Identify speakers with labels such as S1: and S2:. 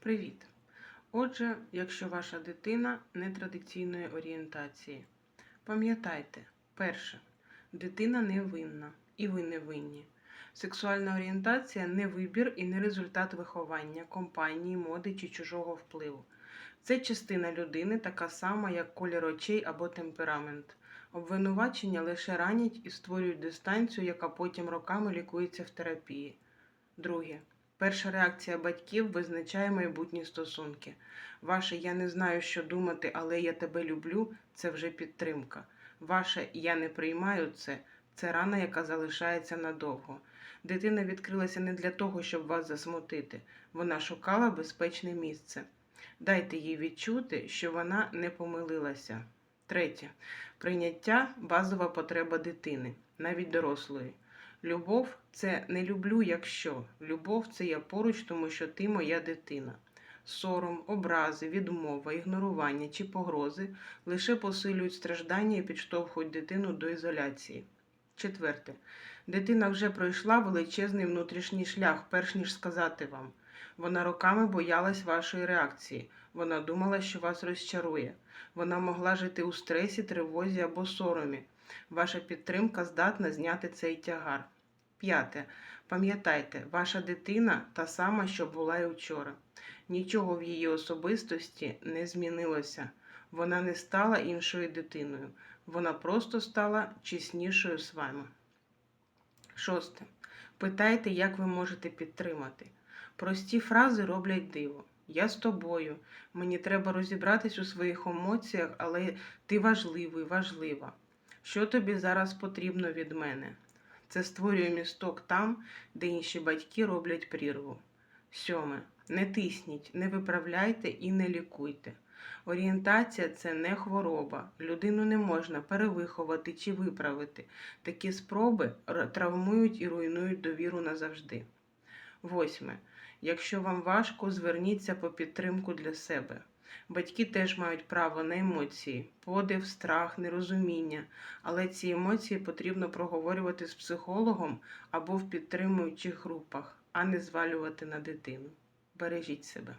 S1: Привіт! Отже, якщо ваша дитина нетрадиційної орієнтації, пам'ятайте, перше, дитина не винна і ви не винні. Сексуальна орієнтація не вибір і не результат виховання, компанії, моди чи чужого впливу. Це частина людини, така сама, як колір очей або темперамент. Обвинувачення лише ранять і створюють дистанцію, яка потім роками лікується в терапії. Друге. Перша реакція батьків визначає майбутні стосунки. Ваше я не знаю, що думати, але я тебе люблю це вже підтримка. Ваше я не приймаю це це рана, яка залишається надовго. Дитина відкрилася не для того, щоб вас засмутити. Вона шукала безпечне місце. Дайте їй відчути, що вона не помилилася. Третє. Прийняття базова потреба дитини, навіть дорослої. Любов це не люблю, якщо. Любов це я поруч, тому що ти моя дитина. Сором, образи, відмова, ігнорування чи погрози лише посилюють страждання і підштовхують дитину до ізоляції. Четверте. Дитина вже пройшла величезний внутрішній шлях, перш ніж сказати вам. Вона роками боялась вашої реакції. Вона думала, що вас розчарує. Вона могла жити у стресі, тривозі або соромі. Ваша підтримка здатна зняти цей тягар. П'яте. Пам'ятайте, ваша дитина та сама, що була і вчора. Нічого в її особистості не змінилося. Вона не стала іншою дитиною. Вона просто стала чеснішою з вами. Шосте. Питайте, як ви можете підтримати. Прості фрази роблять диво. Я з тобою. Мені треба розібратись у своїх емоціях, але ти важливий, важлива. Що тобі зараз потрібно від мене? Це створює місток там, де інші батьки роблять прірву. Сьоме. Не тисніть, не виправляйте і не лікуйте. Орієнтація це не хвороба. Людину не можна перевиховати чи виправити. Такі спроби травмують і руйнують довіру назавжди. Восьме. Якщо вам важко, зверніться по підтримку для себе. Батьки теж мають право на емоції, подив, страх, нерозуміння, але ці емоції потрібно проговорювати з психологом або в підтримуючих групах, а не звалювати на дитину. Бережіть себе.